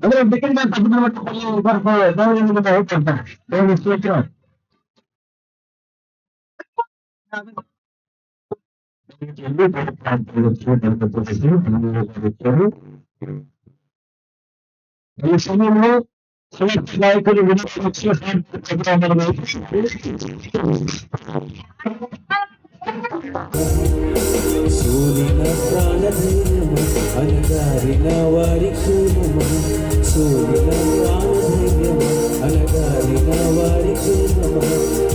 ಅಂದ್ರೆ ಬಿಟ್ಟಿನ ತಪ್ಪದ ಮಟ್ಟ ಹೋಗ್ತಾರೆ ఈ సమయంలో సులభ నాయకులు వినోక్ష సూలిన ప్రాణధైర్యము అనగారిన వారి క్షేమము? సూలిన ప్రాణధైర్యము అనగారిన వారి క్షేమము?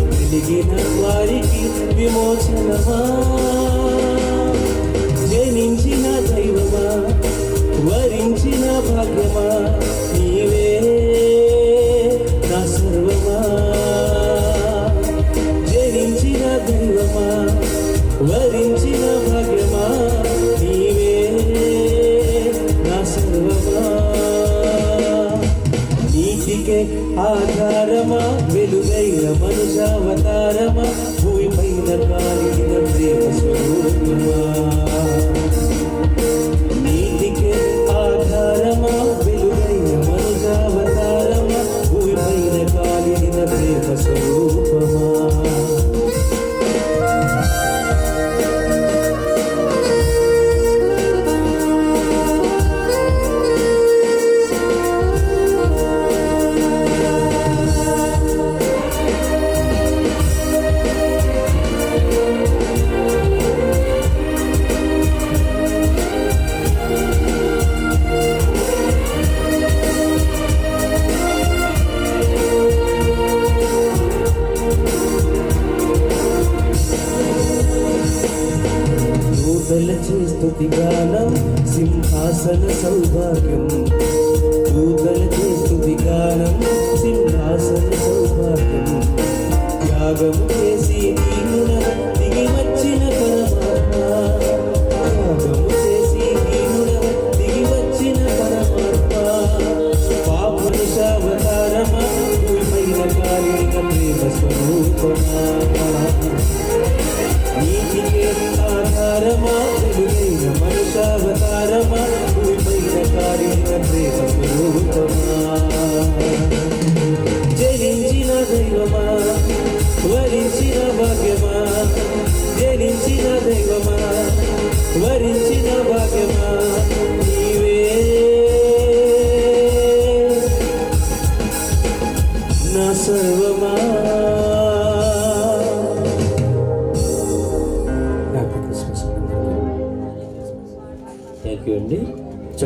వెలిగిన వారికి విమోచనమా? జనించిన దైవమా? వరించిన భాగ్యమా?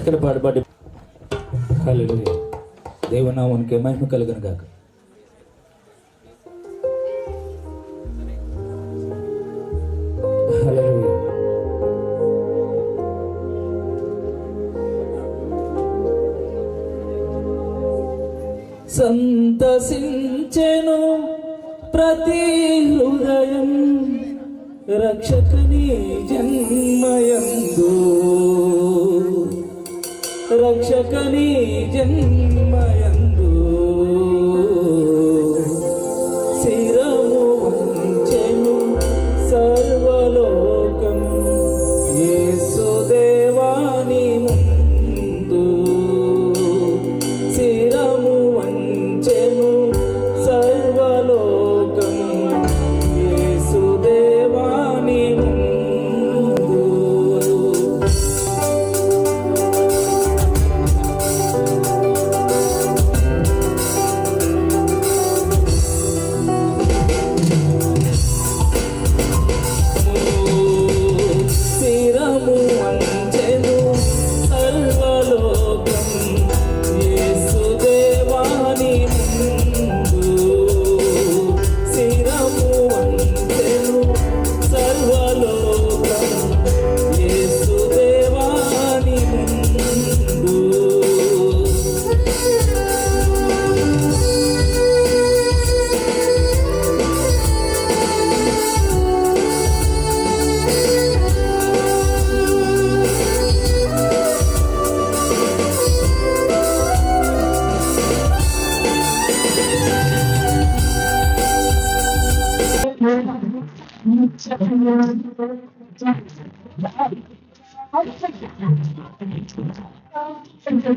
చక్కని పాట పాడి. దేవనామానికి మహిమ కలుగును కాక సంతసించెను ప్రతి హృదయం రక్షకని జన్మయందు. రక్షకని జన్మ.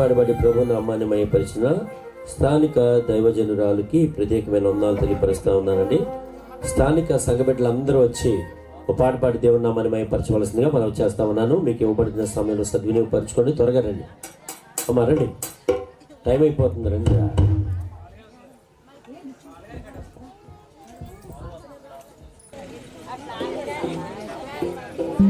కాపాడబడి ప్రభు నామాన్ని మయపరిచిన స్థానిక దైవజనురాలకి ప్రత్యేకమైన వందాలు తెలియపరుస్తూ ఉన్నానండి. స్థానిక సంఘబిడ్డలందరూ వచ్చి ఒక పాట పాడి దేవుని నామాన్ని మయపరచవలసిందిగా మనం చేస్తా ఉన్నాను. మీకు ఇవ్వబడిన సమయంలో సద్వినియోగపరచుకోండి త్వరగా రండి. అమ్మా రండి. టైం అయిపోతుంది రండి. దేవుని